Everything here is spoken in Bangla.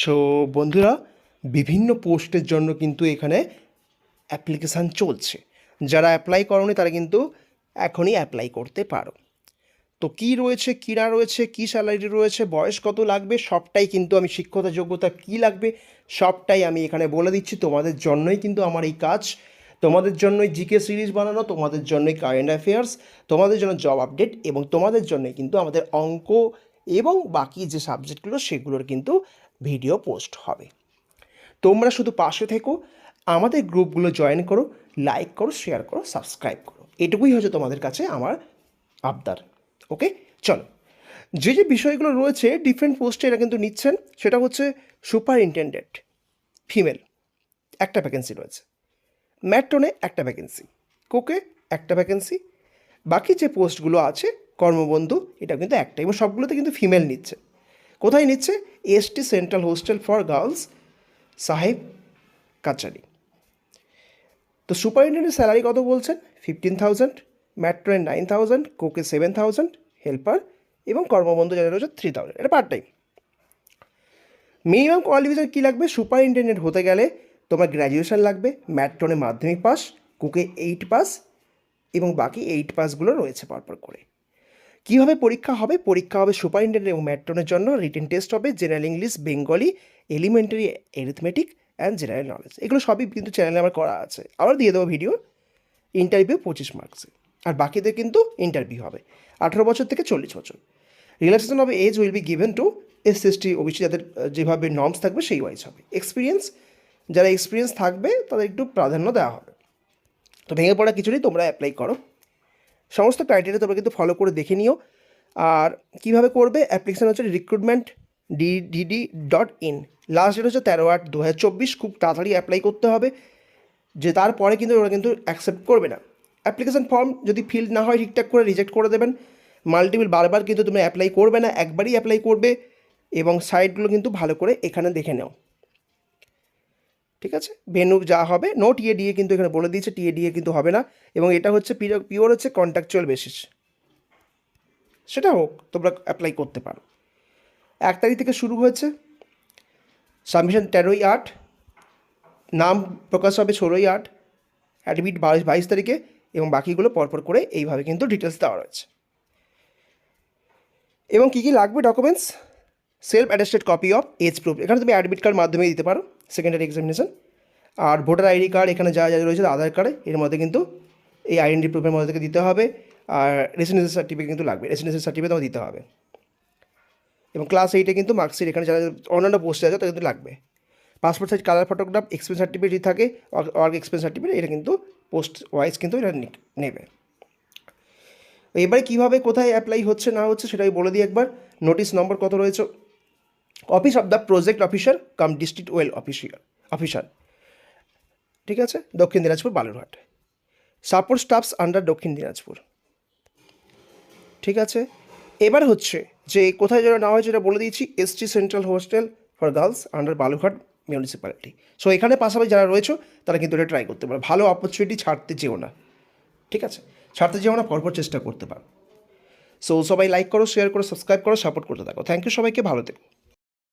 সো বন্ধুরা, বিভিন্ন পোস্টের জন্য কিন্তু এখানে অ্যাপ্লিকেশান চলছে। যারা অ্যাপ্লাই করনি, তারা কিন্তু এখনই অ্যাপ্লাই করতে পারো। তো কি রয়েছে কী না রয়েছে, কী স্যালারি রয়েছে, বয়স কত লাগবে, সবটাই কিন্তু আমি শিক্ষতা যোগ্যতা কী লাগবে, সবটাই আমি এখানে বলে দিচ্ছি। তোমাদের জন্যই কিন্তু আমার এই কাজ। তোমাদের জন্যই জিকে সিরিজ বানানো, তোমাদের জন্যই কারেন্ট অ্যাফেয়ার্স তোমাদের জন্য জব আপডেট এবং তোমাদের জন্যই কিন্তু আমাদের অঙ্ক এবং বাকি যে সাবজেক্টগুলো সেগুলোর কিন্তু ভিডিও পোস্ট হবে। তোমরা শুধু পাশে থেকো, আমাদের গ্রুপগুলো জয়েন করো, লাইক করো, শেয়ার করো, সাবস্ক্রাইব করো। এটুকুই হচ্ছে তোমাদের কাছে আমার আবদার, ওকে? চলো। যে যে বিষয়গুলো রয়েছে ডিফারেন্ট পোস্টে এরা কিন্তু নিচ্ছেন, সেটা হচ্ছে সুপারিনটেন্ডেন্ট ফিমেল একটা ভ্যাকেন্সি রয়েছে। ম্যাট্রনে একটা ভ্যাকেন্সি কোকে একটা ভ্যাকেন্সি বাকি যে পোস্টগুলো আছে, কর্মবন্ধু এটা কিন্তু একটা এবং সবগুলোতে কিন্তু ফিমেল নিচ্ছে। কোথায় নিচ্ছে? ST central hostel for girls Saheb Kachari. তো সুপারিনটেন্ডেন্টের স্যালারি কত বলছেন? ফিফটিন থাউজেন্ড ম্যাট্রোয়ের নাইন থাউজেন্ড কোকে সেভেন থাউজেন্ড হেল্পার এবং কর্মবন্ধু যারা রয়েছে থ্রি থাউজেন্ড এটা পার্ট টাইম মিনিমাম কোয়ালিফিকেশন কী লাগবে? সুপারিনটেন্ডেন্ট হতে গেলে তোমার গ্র্যাজুয়েশন লাগবে ম্যাট্রনে মাধ্যমিক পাস কুকে এইট পাস এবং বাকি এইট পাসগুলো রয়েছে পরপর করে। কীভাবে পরীক্ষা হবে? পরীক্ষা হবে সুপারিনটেন্ডেন্ট এবং ম্যাট্রনের জন্য। রিটেন টেস্ট হবে general English Bengali elementary arithmetic and general knowledge এগুলো সবই কিন্তু চ্যানেলে আমার করা আছে। আবার দিয়ে দেবো ভিডিও ইন্টারভিউ পঁচিশ মার্কসে আর বাকিদের কিন্তু ইন্টারভিউ হবে। আঠেরো বছর থেকে চল্লিশ বছর। Relaxation of age will be given to S S T OBC যাদের যেভাবে নর্মস থাকবে সেই ওয়াইজ হবে। এক্সপিরিয়েন্স যারা এক্সপিরিয়েন্স থাকবে তাদের একটু প্রাধান্য দেওয়া হবে। তো ভেঙে পড়া কিছুরই তোমরা অ্যাপ্লাই করো। সমস্ত ক্রাইটেরিয়া তোমরা কিন্তু ফলো করে দেখে নিও। আর কীভাবে করবে? অ্যাপ্লিকেশান হচ্ছে recruitment DD dot in last date হচ্ছে তেরো আট দু হাজার চব্বিশ। খুব তাড়াতাড়ি অ্যাপ্লাই করতে হবে। যে তারপরে কিন্তু ওরা কিন্তু অ্যাকসেপ্ট করবে না। অ্যাপ্লিকেশান ফর্ম যদি ফিল না হয়, ঠিকঠাক করে রিজেক্ট করে দেবেন। মাল্টিপল বারবার কিন্তু তুমি অ্যাপ্লাই করবে না। একবারই অ্যাপ্লাই করবে। এবং সাইটগুলো কিন্তু ভালো করে এখানে দেখে নাও। ঠিক আছে? ভেনু যা হবে নো টিএ ডিএ কিন্তু এখানে বলে দিয়েছে টিএ ডিএ কিন্তু হবে না, এবং এটা হচ্ছে পিওর হচ্ছে কন্ট্রাকচুয়াল বেসিস সেটা হোক, তোমরা অ্যাপ্লাই করতে পারো। এক তারিখ থেকে শুরু হয়েছে সাবমিশন তেরোই আট, নাম প্রকাশ হবে ষোলোই আট অ্যাডমিট বাইশ বাইশ তারিখে, এবং বাকিগুলো পরপর করে এইভাবে কিন্তু ডিটেলস দেওয়া রয়েছে। এবং কী কী লাগবে documents self attested copy of age proof এখানে তুমি অ্যাডমিট কার্ড মাধ্যমে দিতে পারো সেকেন্ডারি এক্সামিনেশন আর ভোটার আইডি কার্ড এখানে যা যা রয়েছে আধার কার্ডে এর মধ্যে কিন্তু এই আইডেন্টি প্রুফের মধ্যে থেকে দিতে হবে। আর রেসিডেন্সিয়াল সার্টিফিকেট কিন্তু লাগবে রেসিডেন্সিয়াল সার্টিফিকেট দিতে হবে। এবং ক্লাস এইটে কিন্তু মার্কশিট এখানে যারা অন্যান্য পোস্টে আছে, তাদের কিন্তু লাগবে। Passport size colour photograph experience certificate থাকে ওয়ার্ক এক্সপেন্স সার্টিফিকেট এটা কিন্তু পোস্ট ওয়াইজ কিন্তু এটা নেবে। এবারে কীভাবে, কোথায় অ্যাপ্লাই হচ্ছে, না হচ্ছে সেটাই বলে দিই একবার। নোটিশ নম্বর কত রয়েছে office of the project officer cum district well official officer ঠিক আছে? Dakshin Dinajpur, Balurghat. Support staffs under Dakshin Dinajpur. ঠিক আছে? এবার হচ্ছে যে কোথায় যেন না হয়েছে এটা বলে দিয়েছি ST central hostel for girls under Balurghat municipality so এখানে পাশাপাশি যারা রয়েছে, তারা কিন্তু এটা ট্রাই করতে পারে। ভালো অপরচুনিটি ছাড়তে যেও না। ঠিক আছে? ছাড়তে যেও না, পরপর চেষ্টা করতে পারো। সো সবাই লাইক করো শেয়ার করো সাবস্ক্রাইব করো সাপোর্ট করতে থাকো। থ্যাংক ইউ সবাইকে, ভালো থেকো।